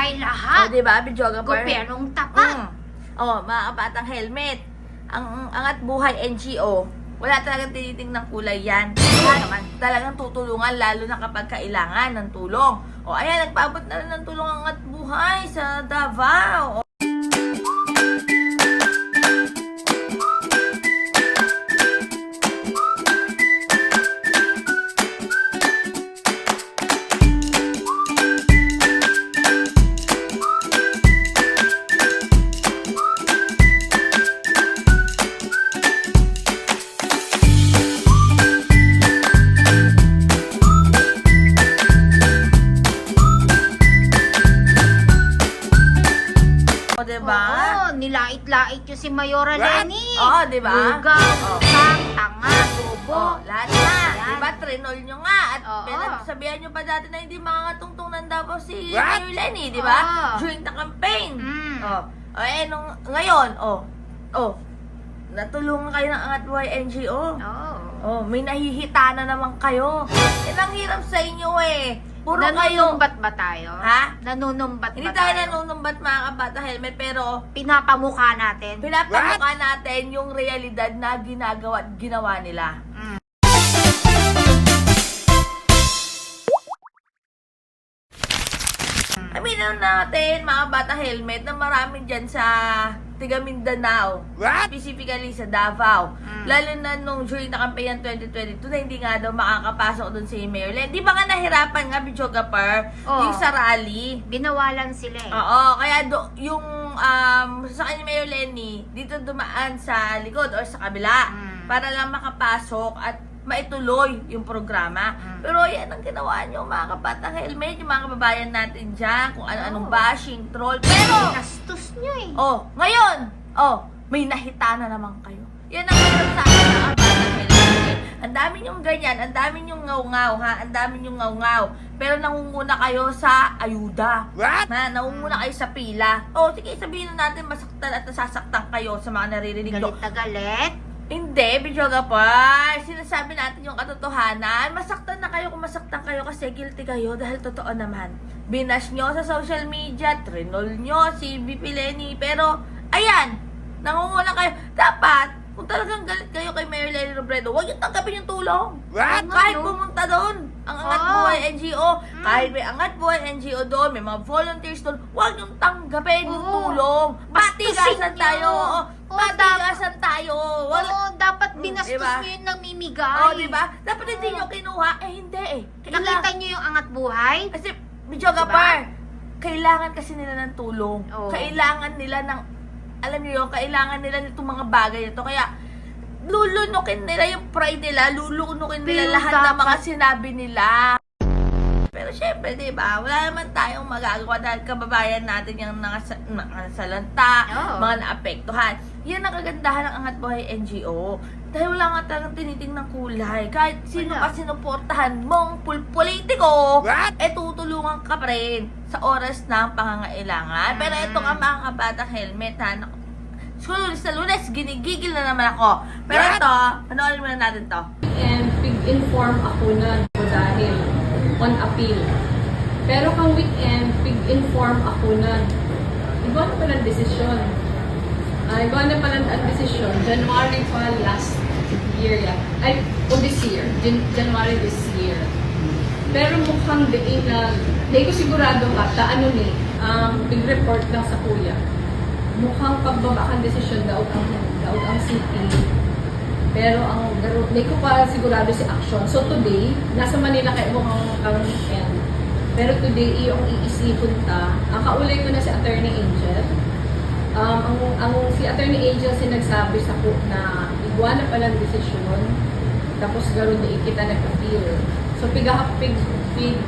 bahay O, lahat. di ba, videographer? Gobyernong tapat. Mm. Oh, mga kabatang helmet. Ang angat buhay NGO, wala talagang tinitingnan kulay yan. Naman. Talagang tutulungan lalo na kapag kailangan ng tulong. O ayan, nagpaabot na rin ng tulong ang angat buhay sa Davao. O, o nilait-lait yung si Mayora Lenny. Oo, diba? Lugaw, Oo. utang, tanga, bobo. Oh, lahat na. Yan. Diba, trinol nyo nga. At Oo. pinagsabihan nyo pa dati na hindi makakatungtong ng Davao si What? Mayor Lenny, di ba? Oo. During the campaign. Mm. Oh. Oh, eh, nung, ngayon, oh, oh, natulungan kayo ng Angat Buhay NGO. Oo. Oh, may nahihita na naman kayo. Eh, ang hirap sa inyo eh. Puro kayo. Nanunumbat ba tayo? Ha? Nanunumbat Hindi ba tayo tayo? nanunumbat mga kabata helmet, pero Pinapamukha natin. pinapamukha natin yung realidad na ginagawa at ginawa nila. Mm. Aminin natin, mga bata helmet, na marami dyan sa tiga Mindanao. What? Specifically sa Davao. Mm. Lalo na nung during na campaign ng 2022 na hindi nga daw makakapasok doon si Mayor Len. Di ba nga nahirapan nga, Bichogapar, Oo. yung sa rally? Binawalan sila eh. Oo, kaya do, yung um, sa kanya Mayor Lenny, dito dumaan sa likod or sa kabila Mm. para lang makapasok at maituloy yung programa. Mm. Pero yan ang ginawa nyo, mga kapatang helmet, yung mga kababayan natin dyan, kung ano-anong Oo. bashing, troll. Pero, Nastos. Oh, ngayon, oh, may nahita na naman kayo. Yan ang meron sa akin. Ang dami nyong ganyan, ang dami nyong ngaw-ngaw, ha? Ang dami nyong ngaw-ngaw. Pero nangunguna kayo sa ayuda. What? Na, naunguna kayo sa pila. O, sige, sabihin na natin masaktan at nasasaktan kayo sa mga naririnig nyo. Galit na galit. Hindi, Bijoga pa. Sinasabi natin yung katotohanan. Masaktan na kayo kung masaktan kayo kasi guilty kayo dahil totoo naman. Binash nyo sa social media, trinol nyo si BP Lenny. Pero, ayan, nangunguna kayo. Dapat, kung talagang galit kayo kay Mayor Lenny Robredo, huwag yung tanggapin yung tulong. What? Kahit Ano? pumunta doon, ang Angat Oo. Buhay NGO, Mm. kahit may Angat Buhay NGO doon, may mga volunteers doon, huwag yung tanggapin yung Oo. tulong. Patigasan tayo. Oo, Patigasan tayo. Wala, Oo, dapat Mm, binastos diba? nyo yung namimigay. Oh, di ba? Dapat hindi nyo kinuha. Eh, hindi eh. Nakita nyo yung angat buhay? Kasi, Bijoga Diba? kailangan kasi nila ng tulong. Oo. Kailangan nila ng, alam niyo yun, kailangan nila nitong mga bagay na to. Kaya, lulunukin nila yung pride nila, lulunukin nila Pero lahat ng mga sinabi nila. Pero syempre, di ba, wala naman tayong magagawa dahil kababayan natin yung nasa, nakasalanta, Oo. mga naapektuhan. Yan ang kagandahan ng Angat Buhay NGO. Dahil wala nga talagang tiniting ng kulay. Kahit sino Wala. pa sinuportahan mong pul politiko, What? eh tutulungan ka pa rin sa oras ng pangangailangan. Pero Mm. ito nga mga kabatang helmet ha. Naku, Lunes sa lunes, ginigigil na naman ako. Pero What? ito, panoorin muna natin to. and pig-inform ako na dahil on appeal. Pero kang weekend, pig-inform ako na iba na pala ang desisyon. Uh, iba na pala ang desisyon. January pa last year yan. Ay, o this year. Jan- January this year. Pero mukhang di na, di ko sigurado ka, ta ano ni, um, big report lang sa kuya. Mukhang pagbaba kang desisyon daw ang daw ang city pero ang garo, hindi ko pa sigurado si action. So today, nasa Manila kayo mo kang kang weekend. Pero today, iyong iisipon ta. Ang kaulay ko na si Attorney Angel. Um, ang, ang si Attorney Angel sinagsabi sa ko na igwa na palang desisyon. Tapos garon di kita nag-appeal. So piga pig, pig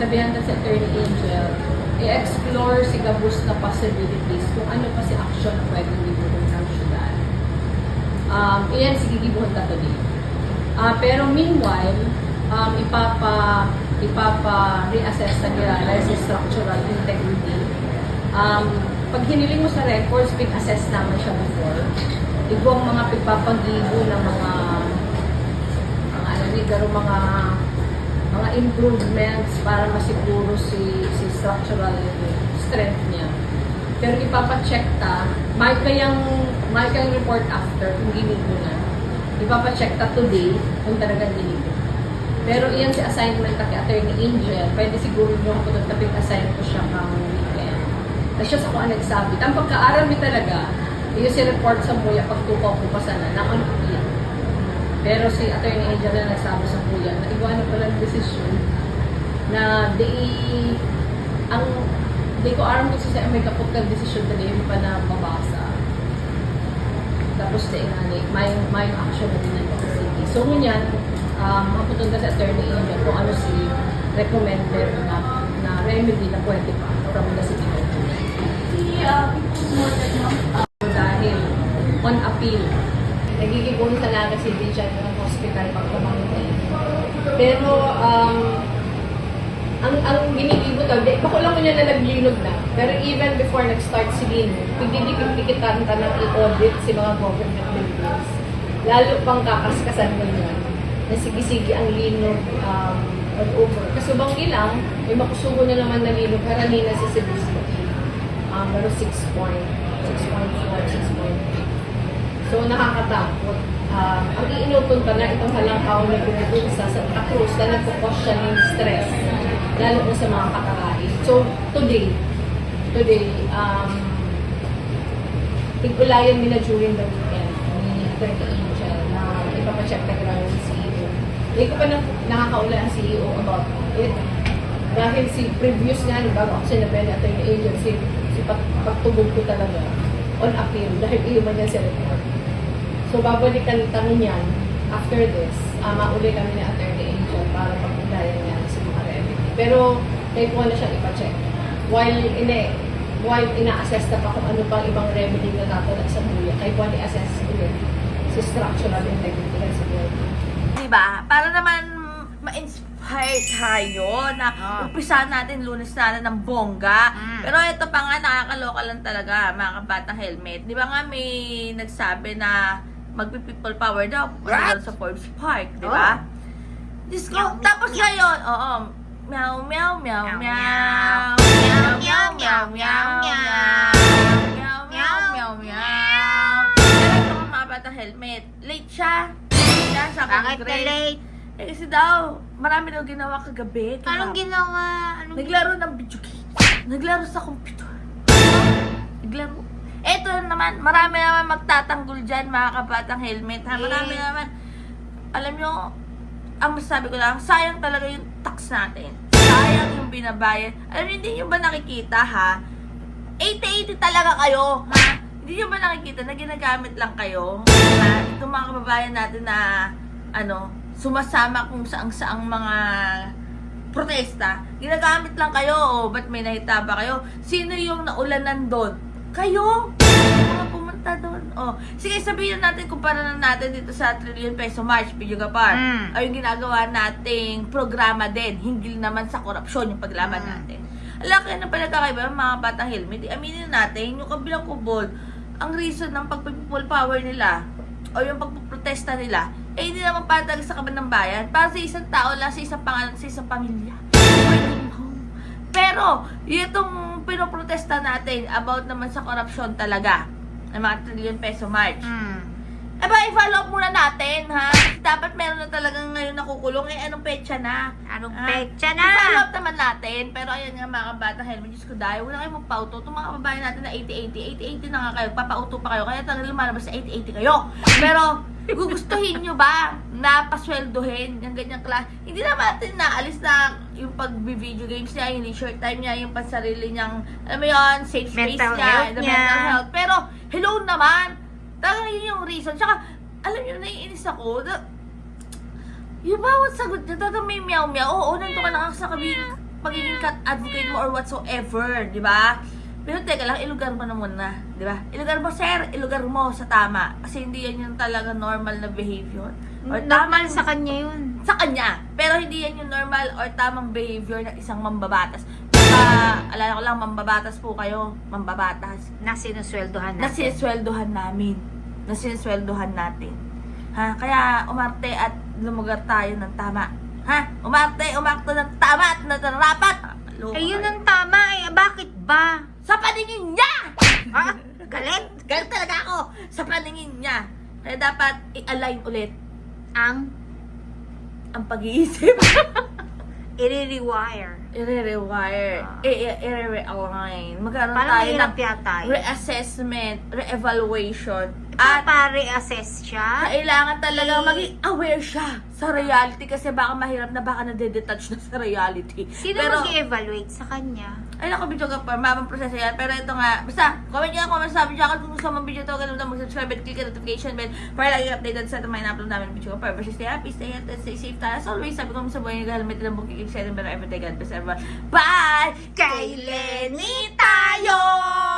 sabihan na si Attorney Angel, i-explore si Gabus na possibilities kung ano pa si action na pwedeng gibuhin ng syudad um, iyan sige gibuhat na today. Ah, pero meanwhile, um, ipapa ipapa reassess sa nila sa structural integrity. Um, pag hiniling mo sa records, pig-assess naman siya before. Igwang mga pagpapagibo ng mga mga ano ni garo mga mga improvements para masiguro si si structural strength niya. Pero ipapacheck ta, may kayang, may kayang report after kung ginigo na. Ipapacheck ta today kung talagang ginigo. Pero iyan si assignment ta kay Attorney Angel, pwede siguro nyo ako tapit assign ko siya kang weekend. Tapos siya sa kung ano nagsabi. Ang pagkaaral mi talaga, yung si report sa Muya pagtukaw ko pa sana, na on. Pero si Attorney Angel na nagsabi sa Kuya na iwan na pala ang desisyon na di ang di ko aram kung sa may kapot kang desisyon na di pa na mabasa. Tapos di nga ni may may action na din ng city. So ngunyan, um, maputunta sa Attorney Angel kung ano si recommended na na remedy na pwede pa from the city council. Si, uh, dahil on appeal. Nagigibon talaga si Dijan ng hospital pag pamangkin. Pero, um, ang ang ginigibo daw, di, bako lang ko niya na naglinog na. Pero even before nag-start si Lino, pagdidikit-dikitan ka ng i-audit si mga government buildings. Lalo pang kakaskasan mo yan. Na sige-sige ang Lino um, all over. Kasi bang lang, may makusugo na naman na Lino karanina sa Cebu City. Um, pero 6 point, 6.4, 6.8. So, nakakatakot. Um, ang iinutong ka na itong halangkaw na pinag sa Cruz na nagpukos siya ng stress, lalo po sa mga kakakain. So, today, today, um, tigulayan nila during the weekend ni Attorney Angel na ipapacheck na gano'n yung CEO. Hindi ko pa na, nakakaula ang CEO about it. Dahil si previous nga, bago ako sinabi ni Attorney Angel, si, si pag, pagtubog ko talaga on appeal dahil iyon niya si report. So, babalikan kami niyan after this. Uh, mauli kami ni Attorney Angel para pag-ulayan niya sa mga remedy. Pero, kaya ko na siya ipacheck. While ine while ina-assess na pa kung ano pang ibang remedy na tatala sa buya, kaya ko ni-assess ulit si structural integrity ng sa building. Diba? Para naman ma-inspire tayo na umpisa natin lunes na ng bongga. Mm. Pero ito pa nga, nakakaloka lang talaga, mga kabatang helmet. Di ba nga may nagsabi na magpi-people power daw daw sa Forbes Park, di ba? Diyos ko, Meow, meow, tapos meow. ngayon, oo, meow, meow, meow, Meow, meow, meow, meow, meow, meow, meow, meow, meow, meow, meow. Pero ito mga batang helmet, late siya. Late siya sa Bakit late? Eh kasi daw, marami daw ginawa kagabi. Anong ginawa? Anong Naglaro ng video game. Naglaro sa computer. Naglaro. Eto naman, marami naman magtatanggol dyan, mga kabatang helmet. Ha? Marami Eh. naman. Alam nyo, ang masasabi ko lang, sayang talaga yung tax natin. Sayang yung binabayad. Alam nyo, hindi nyo ba nakikita, ha? 80-80 talaga kayo, ha? Hindi nyo ba nakikita na ginagamit lang kayo? Ha? Itong mga kababayan natin na, ano, sumasama kung saang-saang mga protesta, ginagamit lang kayo. O, ba't may nahita ba kayo? Sino yung naulanan doon? Kayo! Mga pumunta doon. O, sige, sabihin natin, kumpara na natin dito sa trillion peso march, video kapar. Mm. Ay, yung ginagawa nating programa din, hinggil naman sa korupsyon, yung paglaban Mm. natin. Alam kaya na pala kakaiba ng mga batang helmet, aminin natin, yung kabilang kubol, ang reason ng pagpipul power nila, o yung pagpuprotesta nila, eh hindi naman para talaga sa kaban ng bayan, para sa isang tao lang, sa isang pangalan, sa isang pamilya. Pero, itong pinoprotesta natin about naman sa korupsyon talaga, ng mga trillion peso march. Hmm. Eh ba, i-follow up muna natin, ha? Kasi dapat meron na talagang ngayon nakukulong. Eh, anong petsa na? Anong Ah, petsa I-follow na? up naman natin. Pero ayun nga mga kabata, helmet, Diyos ko dahil. Wala kayong magpauto. Itong mga kababayan natin na 80-80, 80-80 na nga kayo. Papauto pa kayo. Kaya talagang lumalabas sa 80-80 kayo. Pero, gugustuhin nyo ba na pasweldohin yung ganyang klase? Hindi naman natin naalis na yung pag-video games niya, yung leisure time niya, yung pansarili niyang, alam mo yun, safe space Mental niya, health the niya. mental health. Pero, hello naman, talagang yun yung reason. Tsaka, alam niyo, naiinis ako. Na, yung bawat sagot niya, talagang may meow meow. Oo, nandun ka lang sa kabing pagiging cat advocate mo or whatsoever, di ba? Pero teka lang, ilugar mo na muna, di ba? Ilugar mo, sir, ilugar mo sa tama. Kasi hindi yan yung talaga normal na behavior. Or Normal tamang- sa kanya yun. sa kanya. Pero hindi yan yung normal or tamang behavior ng isang mambabatas. Baka, alala ko lang, mambabatas po kayo. Mambabatas Na sinusweldohan na natin. sinesweldohan namin. Na sinesweldohan natin. Ha? Kaya umarte at lumugar tayo ng tama. Ha? Umarte, umakto ng tama at nararapat. Loko Ayun ang tama eh. Bakit ba? paningin niya! Ah, galit. Galit talaga ako sa paningin niya. Kaya dapat i-align ulit Ang ang pag-iisip. i-rewire. I-rewire. Ah. I-realign. Magkaroon Parang tayo mahirap ng yata eh. reassessment, re-evaluation. At Papa-reassess siya. kailangan talaga maging aware siya sa reality kasi baka mahirap na baka nade-detach na sa reality. Sino Pero, mag-evaluate sa kanya? Ay naku, video ka pa, mamang proseso yan. Pero ito nga, basta, comment nyo lang kung ano sabi nyo. Kung gusto mong video to, ganun na mag-subscribe at click ang notification bell para lagi updated sa mga in-upload namin ng video ko. Pero stay happy, stay healthy, stay safe tayo. As always, sabi ko sa buhay nyo, helmet ng bukik, excited, pero everyday, God bless everyone. Bye! Kay Lenny tayo!